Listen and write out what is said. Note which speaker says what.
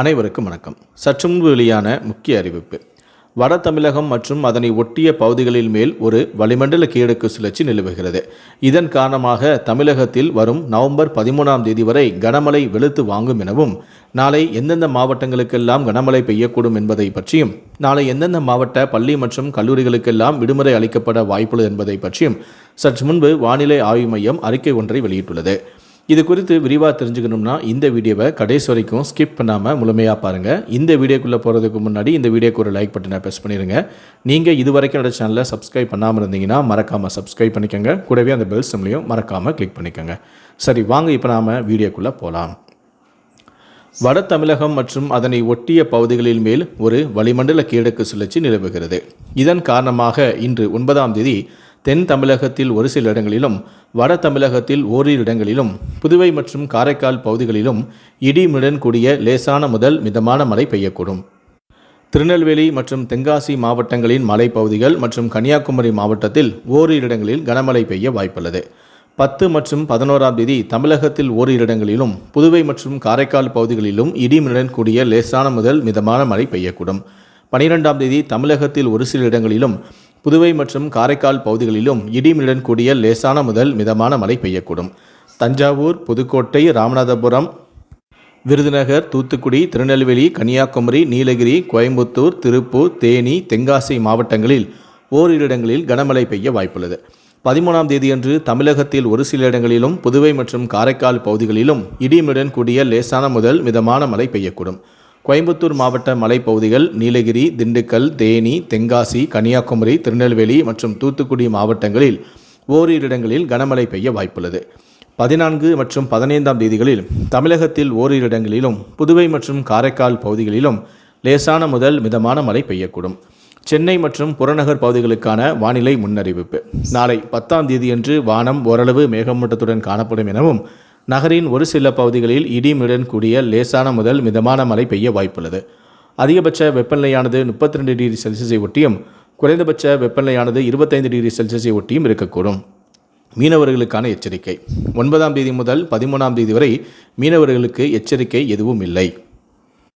Speaker 1: அனைவருக்கும் வணக்கம். சற்று முன்பு வெளியான முக்கிய அறிவிப்பு. வட தமிழகம் மற்றும் அதனை ஒட்டிய பகுதிகளில் மேல் ஒரு வளிமண்டல கீழக்கு சுழற்சி நிலவுகிறது. இதன் காரணமாக தமிழகத்தில் வரும் நவம்பர் பதிமூணாம் தேதி வரை கனமழை வெளுத்து வாங்கும் எனவும் நாளை எந்தெந்த மாவட்டங்களுக்கெல்லாம் கனமழை பெய்யக்கூடும் என்பதை பற்றியும் நாளை எந்தெந்த மாவட்ட பள்ளி மற்றும் கல்லூரிகளுக்கெல்லாம் விடுமுறை அளிக்கப்பட வாய்ப்புள்ளது என்பதை பற்றியும் சற்று முன்பு வானிலை ஆய்வு மையம் அறிக்கை ஒன்றை வெளியிட்டுள்ளது. இது குறித்து விரிவாக தெரிஞ்சுக்கணும்னா இந்த வீடியோவை கடைசி வரைக்கும் ஸ்கிப் பண்ணாமல் முழுமையாக பாருங்கள் இந்த வீடியோக்குள்ளே போகிறதுக்கு முன்னாடி இந்த வீடியோக்கு ஒரு லைக் பட்டனை ப்ரெஸ் பண்ணிடுங்க நீங்கள் இது வரைக்கும் என்னோட சேனலை சப்ஸ்கிரைப் பண்ணாமல் இருந்தீங்கன்னா மறக்காமல் சப்ஸ்கிரைப் பண்ணிக்கோங்க. கூடவே அந்த பெல் சிம்லையும் மறக்காமல் கிளிக் பண்ணிக்கோங்க. சரி வாங்க இப்போ நாம் வீடியோக்குள்ளே போகலாம் வட தமிழகம் மற்றும் அதனை ஒட்டிய பகுதிகளில் மேல் ஒரு வளிமண்டல கீழக்கு சுழற்சி நிலவுகிறது. இதன் காரணமாக இன்று ஒன்பதாம் தேதி தென் தமிழகத்தில் ஒரு சில இடங்களிலும் வட தமிழகத்தில் ஓரிரு இடங்களிலும் புதுவை மற்றும் காரைக்கால் பகுதிகளிலும் இடிமுடன் கூடிய லேசான முதல் மிதமான மழை பெய்யக்கூடும். திருநெல்வேலி மற்றும் தென்காசி மாவட்டங்களின் மலைப்பகுதிகள் மற்றும் கன்னியாகுமரி மாவட்டத்தில் ஓரிரு இடங்களில் கனமழை பெய்ய வாய்ப்புள்ளது. பத்து மற்றும் பதினோராம் தேதி தமிழகத்தில் ஓரிரு இடங்களிலும் புதுவை மற்றும் காரைக்கால் பகுதிகளிலும் இடிமுடன் கூடிய லேசான முதல் மிதமான மழை பெய்யக்கூடும். பனிரெண்டாம் தேதி தமிழகத்தில் ஒரு சில இடங்களிலும் புதுவை மற்றும் காரைக்கால் பகுதிகளிலும் இடிமிடன் கூடிய லேசான முதல் மிதமான மழை பெய்யக்கூடும். தஞ்சாவூர் புதுக்கோட்டை ராமநாதபுரம் விருதுநகர் தூத்துக்குடி திருநெல்வேலி கன்னியாகுமரி நீலகிரி கோயம்புத்தூர் திருப்பூர் தேனி தென்காசி மாவட்டங்களில் ஓரிரு இடங்களில் கனமழை பெய்ய வாய்ப்புள்ளது. பதிமூணாம் தேதியன்று தமிழகத்தில் ஒரு சில இடங்களிலும் புதுவை மற்றும் காரைக்கால் பகுதிகளிலும் இடியுடன் கூடிய லேசான முதல் மிதமான மழை பெய்யக்கூடும். கோயம்புத்தூர் மாவட்ட மலைப்பகுதிகள் நீலகிரி திண்டுக்கல் தேனி தென்காசி கன்னியாகுமரி திருநெல்வேலி மற்றும் தூத்துக்குடி மாவட்டங்களில் ஓரிரு இடங்களில் கனமழை பெய்ய வாய்ப்புள்ளது. பதினான்கு மற்றும் பதினைந்தாம் தேதிகளில் தமிழகத்தில் ஓரிரு இடங்களிலும் புதுவை மற்றும் காரைக்கால் பகுதிகளிலும் லேசான முதல் மிதமான மழை பெய்யக்கூடும். சென்னை மற்றும் புறநகர் பகுதிகளுக்கான வானிலை முன்னறிவிப்பு. நாளை பத்தாம் தேதியன்று வானம் ஓரளவு மேகமூட்டத்துடன் காணப்படும் எனவும் நகரின் ஒரு சில பகுதிகளில் இடிமுடன் கூடிய லேசான முதல் மிதமான மழை பெய்ய வாய்ப்புள்ளது. அதிகபட்ச வெப்பநிலையானது முப்பத்தி ரெண்டு டிகிரி செல்சியஸை ஒட்டியும் குறைந்தபட்ச வெப்பநிலையானது இருபத்தைந்து டிகிரி செல்சியஸை ஒட்டியும் இருக்கக்கூடும். மீனவர்களுக்கான எச்சரிக்கை. ஒன்பதாம் தேதி முதல் பதிமூணாம் தேதி வரை மீனவர்களுக்கு எச்சரிக்கை எதுவும் இல்லை.